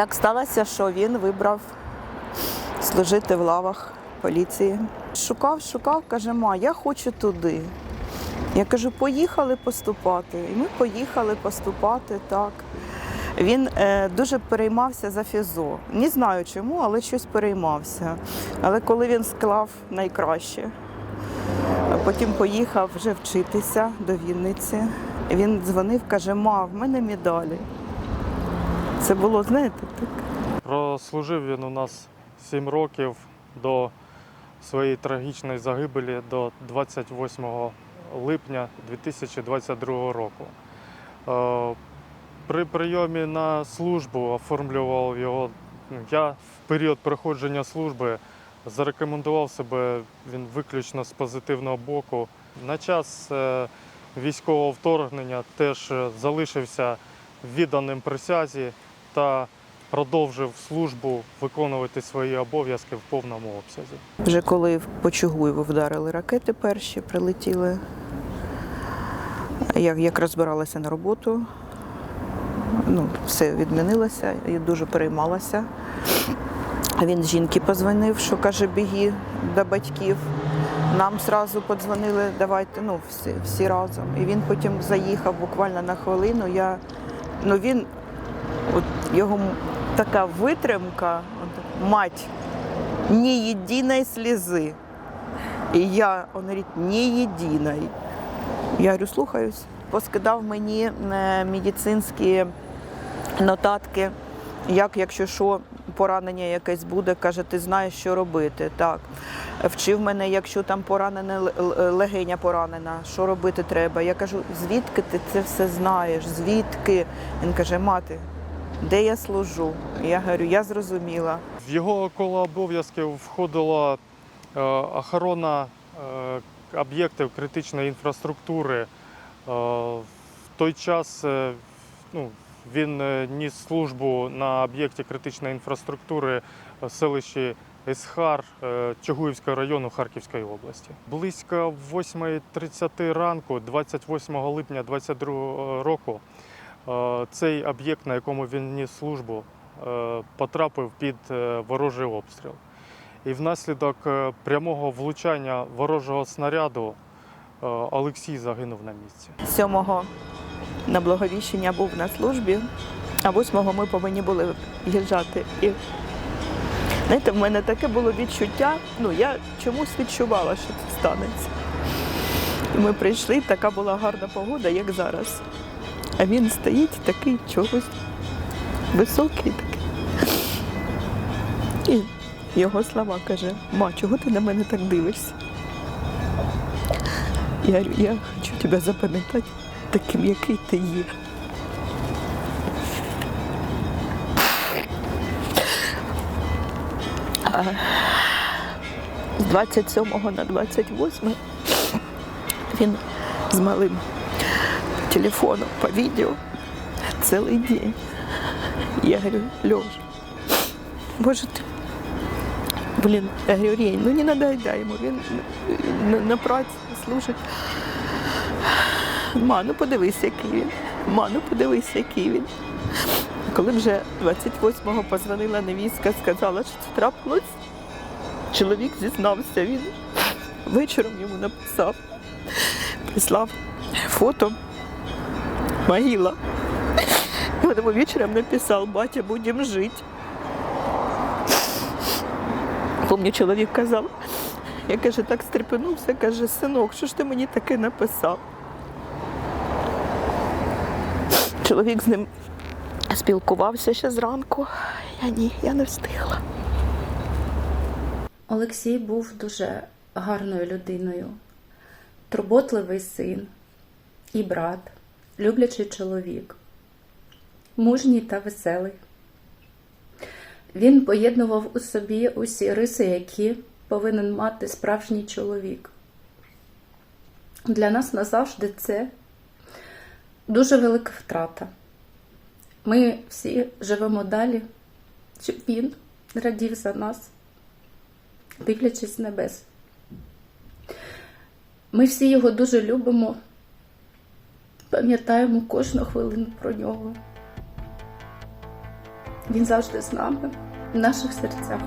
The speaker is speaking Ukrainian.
Так сталося, що він вибрав служити в лавах поліції. Шукав, шукав, каже, ма, я хочу туди. Я кажу, поїхали поступати. І ми поїхали поступати так. Він е, дуже переймався за фізо. Не знаю чому, але щось переймався. Але коли він склав найкраще, потім поїхав вже вчитися до Вінниці. Він дзвонив, каже, ма, в мене медалі. Це було, знаєте, так. Прослужив він у нас 7 років до своєї трагічної загибелі до 28 липня 2022 року. Е, При прийомі на службу оформлював його. Я в період проходження служби зарекомендував себе він виключно з позитивного боку. На час е, військового вторгнення теж е, залишився відданим присязі та продовжив службу виконувати свої обов'язки в повному обсязі. Вже коли по Чугуєву вдарили ракети перші, прилетіли. Я як розбиралася на роботу, ну, все відмінилося і дуже переймалася. Він жінки позвонив, що каже, біги до батьків. Нам одразу подзвонили, давайте, ну, всі, всі разом. І він потім заїхав буквально на хвилину. Я, ну, він, от його така витримка, мать, ні єдиної слізи. І я, він говорить, ні єдиної. Я говорю, слухаюсь. Поскидав мені е, медицинські нотатки, як, якщо що, поранення якесь буде, каже, ти знаєш, що робити. Так. Вчив мене, якщо там поранене л- л- легеня поранена, що робити треба. Я кажу, звідки ти це все знаєш? Звідки? Він каже, мати, де я служу? Я говорю, я зрозуміла. В його коло обов'язків входила е, охорона е, об'єктів критичної інфраструктури. Е, В той час ну, він ніс службу на об'єкті критичної інфраструктури в селищі Есхар Чугуївського району Харківської області. Близько 8.30 ранку, 28 липня 2022 року, цей об'єкт, на якому він ніс службу, е, потрапив під е, ворожий обстріл. І внаслідок е, прямого влучання ворожого снаряду е, Олексій загинув на місці. Сьомого на Благовіщення був на службі, а восьмого ми повинні були їжджати. І знаєте, в мене таке було відчуття, ну я чомусь відчувала, що це станеться. І ми прийшли, така була гарна погода, як зараз. А він стоїть такий чогось високий такий. І його слова каже: Ма, чого ти на мене так дивишся? Я я хочу тебе запам'ятати таким, який ти є. З 27 на 28 він з малим телефоном по відео цілий день. Я говорю, Льош, може ти я говорю, Рень, ну не надоедай йому, він на, на праці служить. Ма, ну подивись, який він. Ма, ну який він. Коли вже 28-го позвонила невістка, сказала, що це трапилось, чоловік зізнався, він вечором йому написав, прислав фото могила. І він йому вечором написав, батя, будемо жити. Помню, чоловік казав, я каже, так стрепенувся, каже, синок, що ж ти мені таке написав? Чоловік з ним спілкувався ще зранку. Я ні, я не встигла. Олексій був дуже гарною людиною, турботливий син і брат, люблячий чоловік, мужній та веселий. Він поєднував у собі усі риси, які повинен мати справжній чоловік. Для нас назавжди це дуже велика втрата. Ми всі живемо далі, щоб він радів за нас дивлячись з небес. Ми всі його дуже любимо, пам'ятаємо кожну хвилину про нього. Він завжди з нами, в наших серцях.